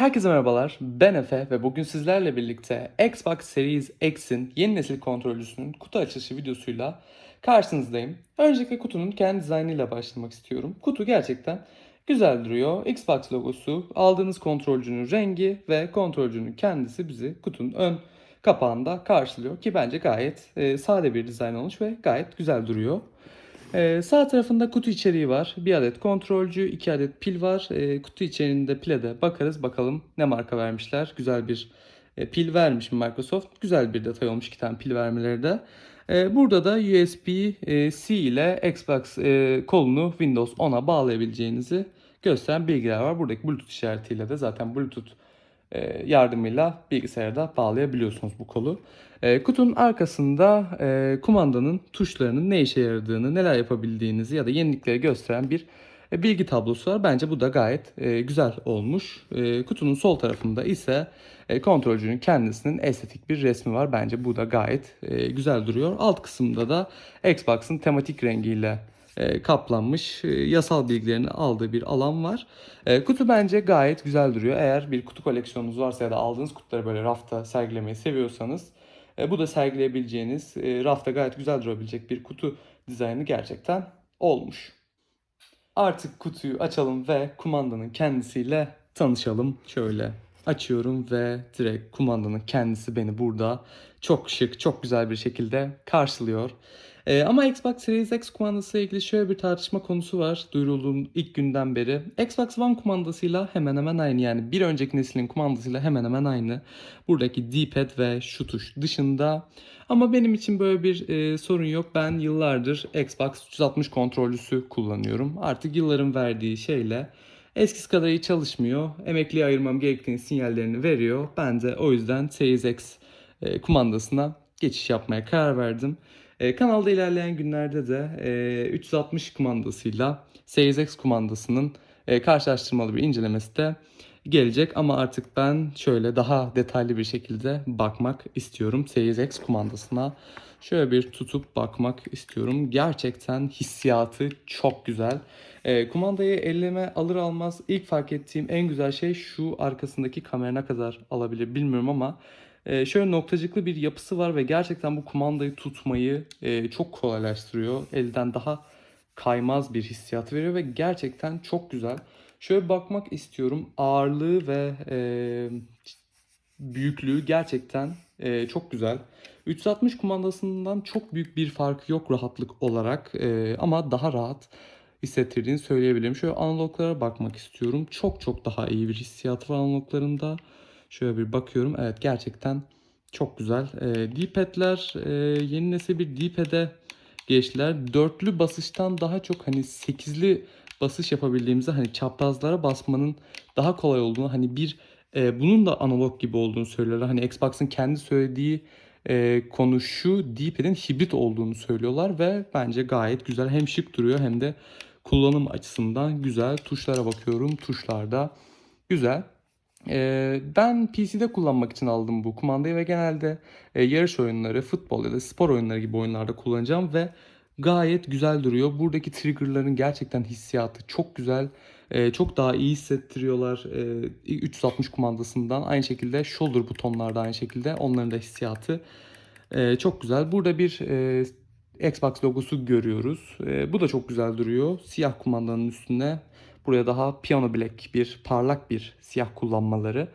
Herkese merhabalar, ben Efe ve bugün sizlerle birlikte Xbox Series X'in yeni nesil kontrolcüsünün kutu açılışı videosuyla karşınızdayım. Öncelikle kutunun kendi dizaynıyla başlamak istiyorum. Kutu gerçekten güzel duruyor. Xbox logosu, aldığınız kontrolcünün rengi ve kontrolcünün kendisi bizi kutunun ön kapağında karşılıyor. Ki bence gayet e, sade bir dizayn olmuş ve gayet güzel duruyor. Ee, sağ tarafında kutu içeriği var. Bir adet kontrolcü, iki adet pil var. Ee, kutu içeriğinde pile de bakarız. Bakalım ne marka vermişler. Güzel bir e, pil vermiş mi Microsoft. Güzel bir detay olmuş iki tane pil vermeleri de. Ee, burada da USB-C ile Xbox e, kolunu Windows 10'a bağlayabileceğinizi gösteren bilgiler var. Buradaki Bluetooth işaretiyle de zaten Bluetooth e, yardımıyla bilgisayarda bağlayabiliyorsunuz bu kolu. E, kutunun arkasında e, kumandanın tuşlarının ne işe yaradığını, neler yapabildiğinizi ya da yenilikleri gösteren bir e, bilgi tablosu var. Bence bu da gayet e, güzel olmuş. E, kutunun sol tarafında ise e, kontrolcünün kendisinin estetik bir resmi var. Bence bu da gayet e, güzel duruyor. Alt kısımda da Xbox'ın tematik rengiyle e, kaplanmış e, yasal bilgilerini aldığı bir alan var. E, kutu bence gayet güzel duruyor. Eğer bir kutu koleksiyonunuz varsa ya da aldığınız kutuları böyle rafta sergilemeyi seviyorsanız bu da sergileyebileceğiniz rafta gayet güzel durabilecek bir kutu dizaynı gerçekten olmuş. Artık kutuyu açalım ve kumandanın kendisiyle tanışalım. Şöyle açıyorum ve direkt kumandanın kendisi beni burada çok şık, çok güzel bir şekilde karşılıyor. Ee, ama Xbox Series X kumandası ile ilgili şöyle bir tartışma konusu var duyurulduğum ilk günden beri. Xbox One kumandasıyla hemen hemen aynı yani bir önceki neslin kumandasıyla hemen hemen aynı. Buradaki D-pad ve şu tuş dışında. Ama benim için böyle bir e, sorun yok. Ben yıllardır Xbox 360 kontrolcüsü kullanıyorum. Artık yılların verdiği şeyle eskisi kadar iyi çalışmıyor. Emekliye ayırmam gerektiğini sinyallerini veriyor. Ben de o yüzden Series X e, kumandasına geçiş yapmaya karar verdim. E, kanalda ilerleyen günlerde de e, 360 kumandasıyla Series X kumandasının e, karşılaştırmalı bir incelemesi de gelecek ama artık ben şöyle daha detaylı bir şekilde bakmak istiyorum Series X kumandasına. Şöyle bir tutup bakmak istiyorum. Gerçekten hissiyatı çok güzel. E, kumandayı elleme alır almaz ilk fark ettiğim en güzel şey şu arkasındaki kamera ne kadar alabilir bilmiyorum ama e, şöyle noktacıklı bir yapısı var ve gerçekten bu kumandayı tutmayı e, çok kolaylaştırıyor. Elden daha kaymaz bir hissiyat veriyor ve gerçekten çok güzel. Şöyle bakmak istiyorum. Ağırlığı ve e, büyüklüğü gerçekten e, çok güzel. 360 kumandasından çok büyük bir farkı yok rahatlık olarak e, ama daha rahat hissettirdiğini söyleyebilirim. Şöyle analoglara bakmak istiyorum. Çok çok daha iyi bir hissiyatı var analoglarında. Şöyle bir bakıyorum. Evet gerçekten çok güzel. E, D-pad'ler e, yeni nesil bir D-pad'e geçtiler. Dörtlü basıştan daha çok hani sekizli basış yapabildiğimizi hani çaprazlara basmanın daha kolay olduğunu hani bir e, bunun da analog gibi olduğunu söylüyorlar. Hani Xbox'ın kendi söylediği e, konu şu D-pad'in hibrit olduğunu söylüyorlar ve bence gayet güzel hem şık duruyor hem de kullanım açısından güzel. Tuşlara bakıyorum. Tuşlarda güzel. Ee, ben PC'de kullanmak için aldım bu kumandayı ve genelde e, yarış oyunları, futbol ya da spor oyunları gibi oyunlarda kullanacağım ve gayet güzel duruyor. Buradaki triggerların gerçekten hissiyatı çok güzel. Ee, çok daha iyi hissettiriyorlar ee, 360 kumandasından. Aynı şekilde shoulder butonlarda aynı şekilde onların da hissiyatı ee, çok güzel. Burada bir e, Xbox logosu görüyoruz. Ee, bu da çok güzel duruyor. Siyah kumandanın üstüne Buraya daha piano black bir parlak bir siyah kullanmaları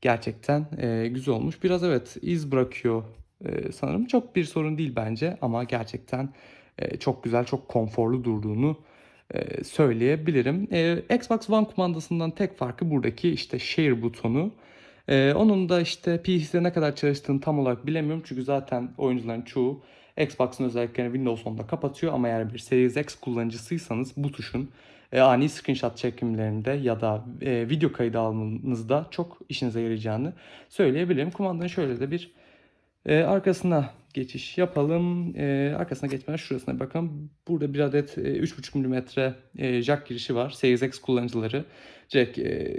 gerçekten e, güzel olmuş. Biraz evet iz bırakıyor e, sanırım. Çok bir sorun değil bence ama gerçekten e, çok güzel, çok konforlu durduğunu e, söyleyebilirim. E, Xbox One kumandasından tek farkı buradaki işte share butonu. E, onun da işte PC'de ne kadar çalıştığını tam olarak bilemiyorum. Çünkü zaten oyuncuların çoğu Xbox'ın özelliklerini Windows 10'da kapatıyor ama eğer bir Series X kullanıcısıysanız bu tuşun e, ani screenshot çekimlerinde ya da e, video kaydı almanızda çok işinize yarayacağını söyleyebilirim. Kumandanın şöyle de bir e, arkasına geçiş yapalım. E, arkasına geçmeden şurasına bakalım. Burada bir adet e, 3.5 mm e, jack girişi var. Series X kullanıcıları direkt e,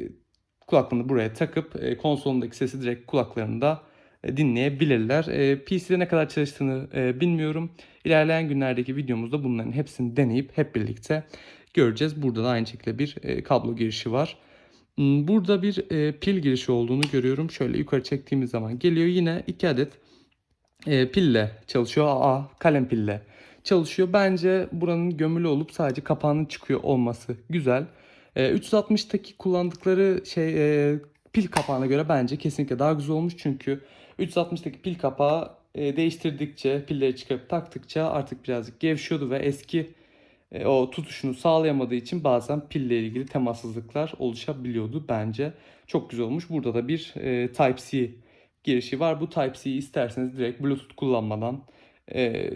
kulaklığını buraya takıp e, konsolundaki sesi direkt kulaklarında e, dinleyebilirler. E, PC'de ne kadar çalıştığını e, bilmiyorum. İlerleyen günlerdeki videomuzda bunların hepsini deneyip hep birlikte göreceğiz. Burada da aynı şekilde bir kablo girişi var. Hmm, Burada bir e, pil girişi olduğunu görüyorum. Şöyle yukarı çektiğimiz zaman geliyor. Yine 2 adet e, pille çalışıyor. AA kalem pille çalışıyor. Bence buranın gömülü olup sadece kapağının çıkıyor olması güzel. E, 360'taki kullandıkları şey e, pil kapağına göre bence kesinlikle daha güzel olmuş. Çünkü 360'taki pil kapağı e, değiştirdikçe, pilleri çıkarıp taktıkça artık birazcık gevşiyordu ve eski e, o tutuşunu sağlayamadığı için bazen pille ilgili temassızlıklar oluşabiliyordu bence. Çok güzel olmuş. Burada da bir e, Type-C girişi var. Bu Type-C'yi isterseniz direkt Bluetooth kullanmadan e,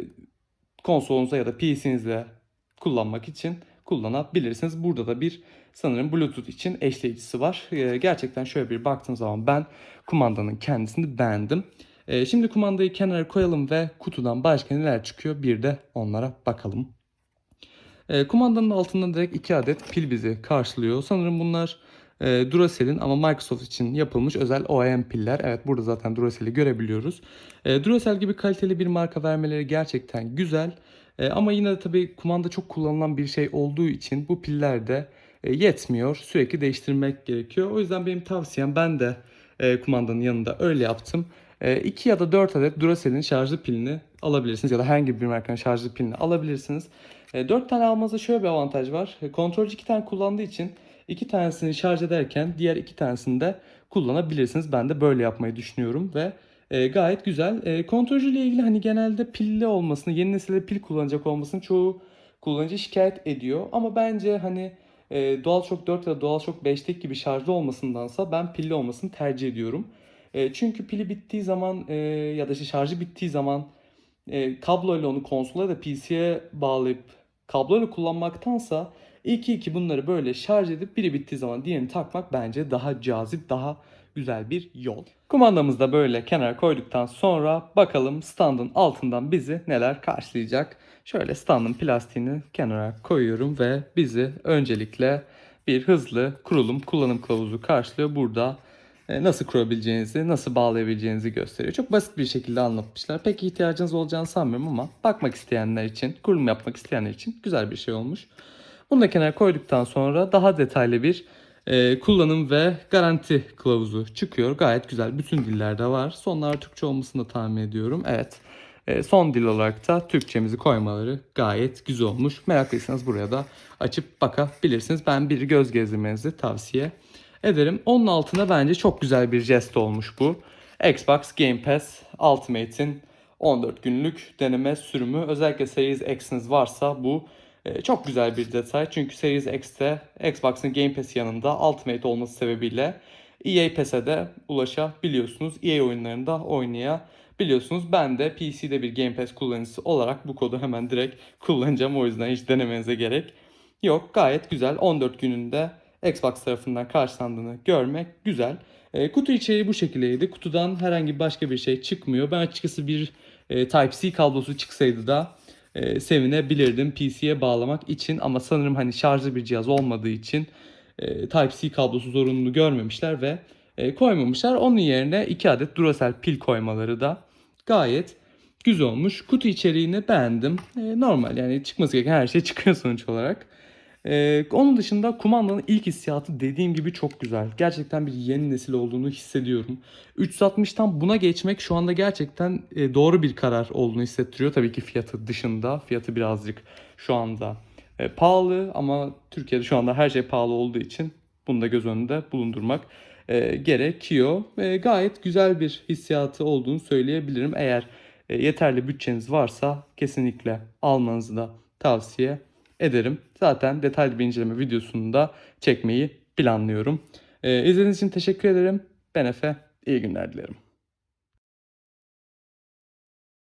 konsolunuza ya da PC'nizde kullanmak için kullanabilirsiniz. Burada da bir sanırım Bluetooth için eşleyicisi var. E, gerçekten şöyle bir baktığım zaman ben kumandanın kendisini beğendim. E, şimdi kumandayı kenara koyalım ve kutudan başka neler çıkıyor bir de onlara bakalım. E, kumandanın altında direkt 2 adet pil bizi karşılıyor. Sanırım bunlar e, Duracell'in ama Microsoft için yapılmış özel OEM piller. Evet burada zaten Duracell'i görebiliyoruz. E, Duracell gibi kaliteli bir marka vermeleri gerçekten güzel. E, ama yine de tabii kumanda çok kullanılan bir şey olduğu için bu piller de e, yetmiyor. Sürekli değiştirmek gerekiyor. O yüzden benim tavsiyem ben de e, kumandanın yanında öyle yaptım. 2 ya da 4 adet Duracell'in şarjlı pilini alabilirsiniz ya da herhangi bir markanın şarjlı pilini alabilirsiniz. 4 tane almanızda şöyle bir avantaj var. E, Kontrolcü 2 tane kullandığı için 2 tanesini şarj ederken diğer 2 tanesini de kullanabilirsiniz. Ben de böyle yapmayı düşünüyorum ve e, gayet güzel. E, kontrolcü ile ilgili hani genelde pilli olmasını, yeni nesilde pil kullanacak olmasını çoğu kullanıcı şikayet ediyor. Ama bence hani e, DualShock 4 ya da DualShock 5'teki gibi şarjlı olmasındansa ben pilli olmasını tercih ediyorum. E, çünkü pili bittiği zaman e, ya da işte şarjı bittiği zaman e, kabloyla onu konsola da PC'ye bağlayıp kabloyla kullanmaktansa iki iki bunları böyle şarj edip biri bittiği zaman diğerini takmak bence daha cazip, daha güzel bir yol. Kumandamızı da böyle kenara koyduktan sonra bakalım standın altından bizi neler karşılayacak. Şöyle standın plastiğini kenara koyuyorum ve bizi öncelikle bir hızlı kurulum kullanım kılavuzu karşılıyor. Burada e, nasıl kurabileceğinizi, nasıl bağlayabileceğinizi gösteriyor. Çok basit bir şekilde anlatmışlar. Pek ihtiyacınız olacağını sanmıyorum ama bakmak isteyenler için, kurulum yapmak isteyenler için güzel bir şey olmuş. Bunu da kenara koyduktan sonra daha detaylı bir e, kullanım ve garanti kılavuzu çıkıyor. Gayet güzel. Bütün dillerde var. Sonlar Türkçe olmasını da tahmin ediyorum. Evet. E, son dil olarak da Türkçemizi koymaları gayet güzel olmuş. Meraklıysanız buraya da açıp bakabilirsiniz. Ben bir göz gezdirmenizi tavsiye ederim. Onun altına bence çok güzel bir jest olmuş bu. Xbox Game Pass Ultimate'in 14 günlük deneme sürümü. Özellikle Series X'iniz varsa bu çok güzel bir detay. Çünkü Series X'te Xbox'ın Game Pass yanında Ultimate olması sebebiyle EA Pass'e de ulaşabiliyorsunuz. EA oyunlarında oynayabiliyorsunuz. Ben de PC'de bir Game Pass kullanıcısı olarak bu kodu hemen direkt kullanacağım. O yüzden hiç denemenize gerek yok. Gayet güzel. 14 gününde Xbox tarafından karşılandığını görmek güzel. E, kutu içeriği bu şekildeydi. Kutudan herhangi başka bir şey çıkmıyor. Ben açıkçası bir e, Type-C kablosu çıksaydı da e, sevinebilirdim PC'ye bağlamak için. Ama sanırım hani şarjlı bir cihaz olmadığı için e, Type-C kablosu zorunlu görmemişler ve e, koymamışlar. Onun yerine 2 adet Duracell pil koymaları da gayet güzel olmuş. Kutu içeriğini beğendim. E, normal yani çıkması gereken her şey çıkıyor sonuç olarak. Ee, onun dışında kumandanın ilk hissiyatı dediğim gibi çok güzel. Gerçekten bir yeni nesil olduğunu hissediyorum. 360'tan buna geçmek şu anda gerçekten e, doğru bir karar olduğunu hissettiriyor. Tabii ki fiyatı dışında. Fiyatı birazcık şu anda e, pahalı ama Türkiye'de şu anda her şey pahalı olduğu için bunu da göz önünde bulundurmak e, gerekiyor. E, gayet güzel bir hissiyatı olduğunu söyleyebilirim. Eğer e, yeterli bütçeniz varsa kesinlikle almanızı da tavsiye ederim. Zaten detaylı bir inceleme videosunu da çekmeyi planlıyorum. Ee, izlediğiniz için teşekkür ederim. Ben Efe. İyi günler dilerim.